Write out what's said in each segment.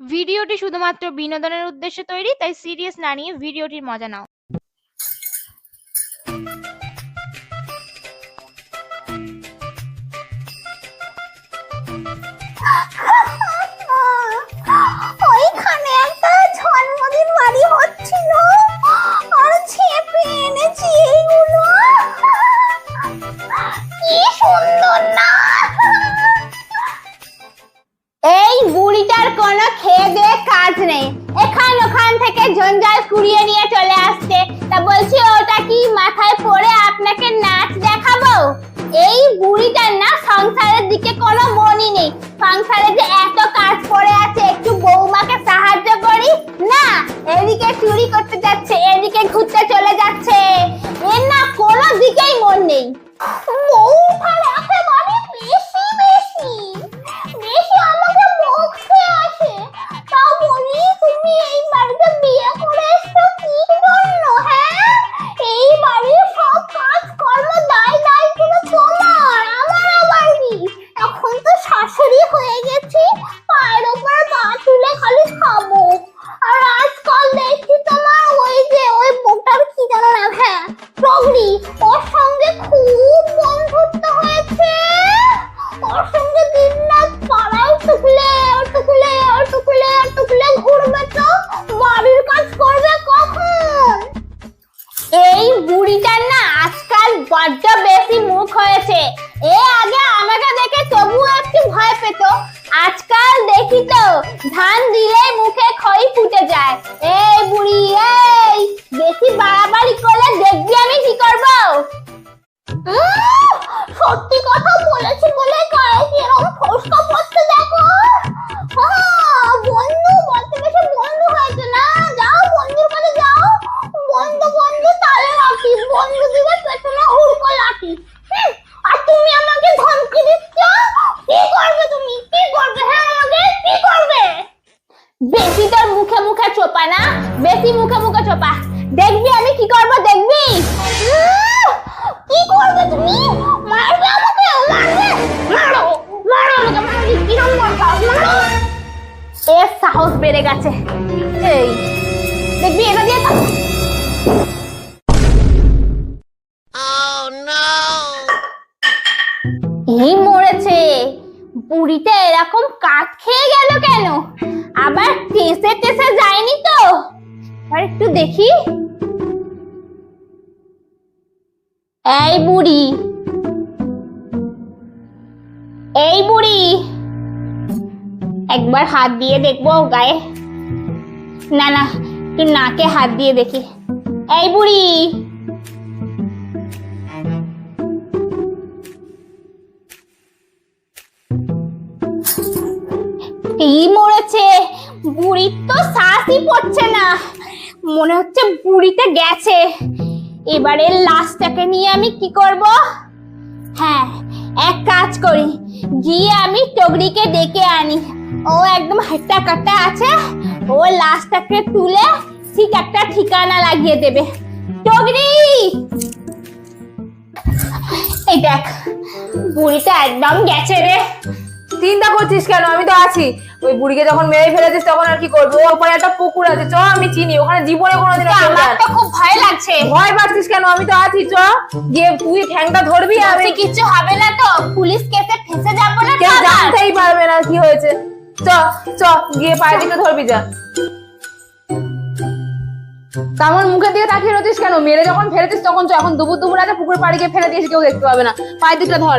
ভিডিওটি শুধুমাত্র বিনোদনের উদ্দেশ্যে তৈরি তাই সিরিয়াস না নিয়ে ভিডিওটির মজা নাও। সংসারে যে এত কাজ পড়ে আছে একটু বৌমাকে সাহায্য করি? না এদিকে চুরি করতে দেখি তো, ধান দিলে মুখে খই ফুটে যায়। এই বুড়ি, এই, বেশি বাড়াবাড়ি করলে দেখবি আমি কি করব? সত্যি কথা বলেছি বলে গায়ে এরকম ফসকা পড়তে দেখো? চোপা না? বেশি মুখে মুখে চোপা। দেখবি আমি কি করব, দেখবি? কি করবে তুমি? মারবে আমাকে, মারবে! মারো মারো আমাকে মারবি কিরম মারো! এর সাহস বেড়ে গেছে। এই, দেখবি, এটা দিয়ে এই মরেছে। বুড়িটা এরকম কাঠ খেয়ে গেল একটু দেখি। এই বুড়ি। এই বুড়ি। একবার হাত দিয়ে দেখব গায়ে। না না, একটু নাকে হাত দিয়ে দেখি। এই বুড়ি। এই মরেছে। বুড়ির তো শ্বাসই পড়ছে না। মনে হচ্ছে বুড়িতে গেছে। এবারে লাশটাকে নিয়ে আমি কি করব? হ্যাঁ এক কাজ করি। গিয়ে আমি টগরিকে ডেকে আনি। ও একদম হাট্টা কাটা আছে। ও লাশটাকে তুলে ঠিক একটা ঠিকানা লাগিয়ে দেবে। টগরি! এই দেখ, বুড়িটা একদম গেছে রে। চিন্তা করছিস কেন? আমি তো আছি। ওই বুড়িকে যখন মেরে ফেলেছিস তখন আর কি করব? ওর ওখানে একটা পুকুর আছে চ আমি চিনি। ওখানে জীবনে কোনোদিন আমার তো খুব ভয় লাগছে। ভয় পাচ্ছিস কেন? আমি তো আছি চ। গিয়ে তুই ঠ্যাংটা ধরবি আমি কিচ্ছু হবে না তো? পুলিশ কেসে ফেসে যাব না কেউ জানতেই পারবে না কি হয়েছে। চ চ গিয়ে পায়ের দিকে ধরবি যা। তেমন মুখের দিকে তাকিয়ে রয়েছিস কেন? মেরে যখন ফেলেছিস তখন চ এখন দুপুর দুপুর আছে পুকুর পাড়ি গিয়ে ফেলে দিয়েছি কেউ দেখতে পাবে না। পায়ের দিকটা ধর।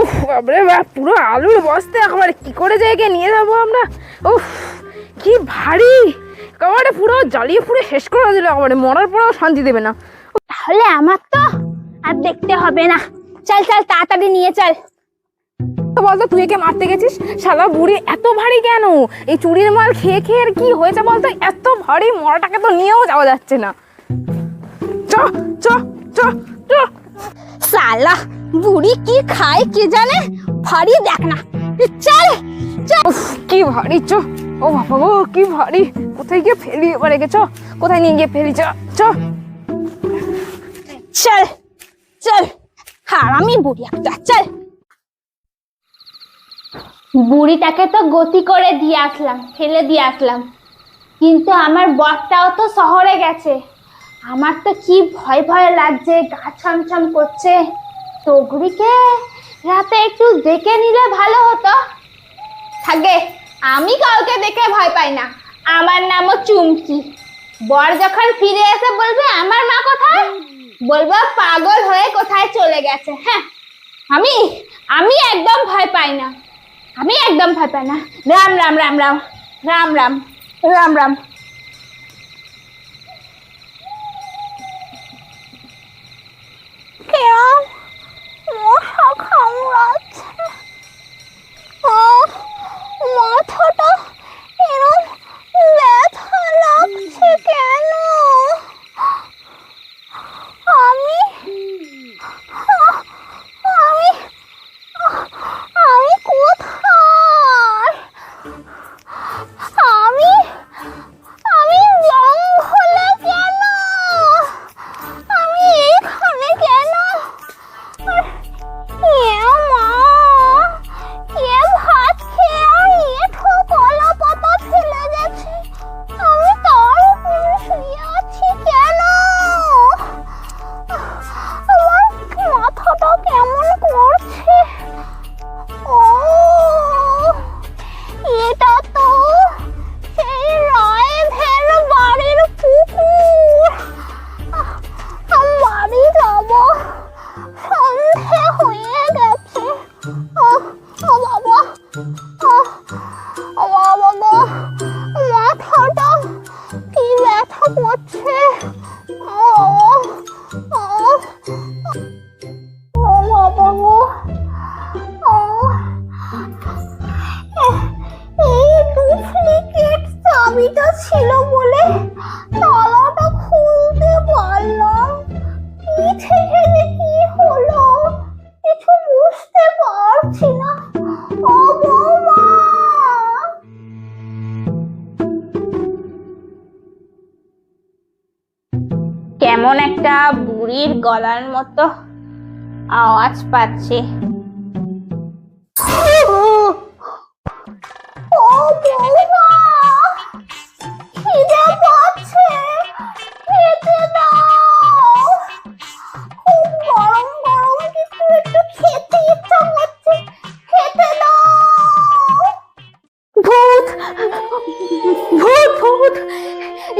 বাবরে বাপ পুরো আলুর বস্তা একেবারে কি করে জায়গায় নিয়ে যাব আমরা? উফ কি ভারী। একেবারে পুরো জ্বালিয়ে পুরো শেষ করে দিল একেবারে মরার পরেও শান্তি দেবে না। তাহলে আমার তো আর দেখতে হবে না। চল চল তাড়াতাড়ি নিয়ে চল। বলতো তুই একে মারতে গেছিস? শালা বুড়ি এত ভারী কেন? এই চুরির মাল খেয়ে খেয়ে আর কি হয়েছে বলতো? এত ভারী মরাটাকে তো নিয়েও যাওয়া যাচ্ছে না। চ চ চ চ। সালা বুড়ি কি খায় কে জানে? ভারী দেখ না। চল চল। কি ভারী চ। ও বাবা গো কি ভারী। কোথায় গিয়ে ফেলি এবারে গে চ। কোথায় নিয়ে গিয়ে ফেলি চ চ। চল চল। হারামি বুড়ি একটা চল। বুড়িটাকে তো গতি করে দিয়ে আসলাম ফেলে দিয়ে আসলাম। কিন্তু আমার বরটাও তো শহরে গেছে। আমার তো কি ভয় ভয় লাগছে, গা ছমছম করছে। তগড়িকে রাতে একটু দেখে নিলে ভালো হতো। থাকে, আমি কাউকে দেখে ভয় পাই না। আমার নামও চুমকি। বর যখন ফিরে এসে বলবে, আমার মা কোথায়? বলব, পাগল হয়ে কোথায় চলে গেছে? হ্যাঁ আমি আমি একদম ভয় পাই না। আমি একদম ভয় পাই না। রাম রাম রাম রাম। রাম রাম। রাম রাম। ছিল বলে তালাটা খুলতে পারলাম কি থেকে কি হলো কিছু বুঝতে পারছি না কেমন একটা বুড়ির গলার মতো? আওয়াজ পাচ্ছে।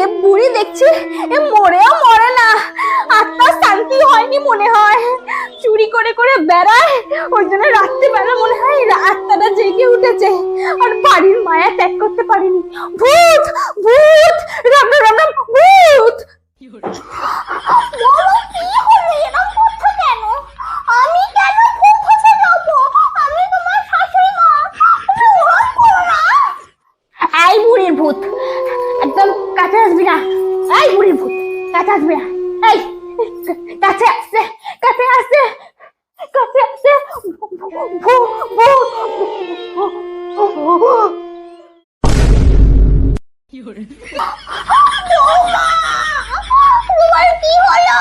এ বুড়ি দেখছি এ মরেও মরে না। আত্মার শান্তি হয়নি মনে হয়। চুরি করে করে বেড়ায়। ওই জন্য রাত্রিবেলা মনে হয় আত্মাটা জেগে উঠেছে। আর বাড়ির মায়া ত্যাগ করতে পারেনি। ভূত! ভূত! রাম রাম ভূত! একদম কাছে আসবি না। এই বুড়ির ভূত! কাছে আসবি না। এই, কাছে আসছে কাছে আসছে 有人。啊！流氓！我玩逼我了！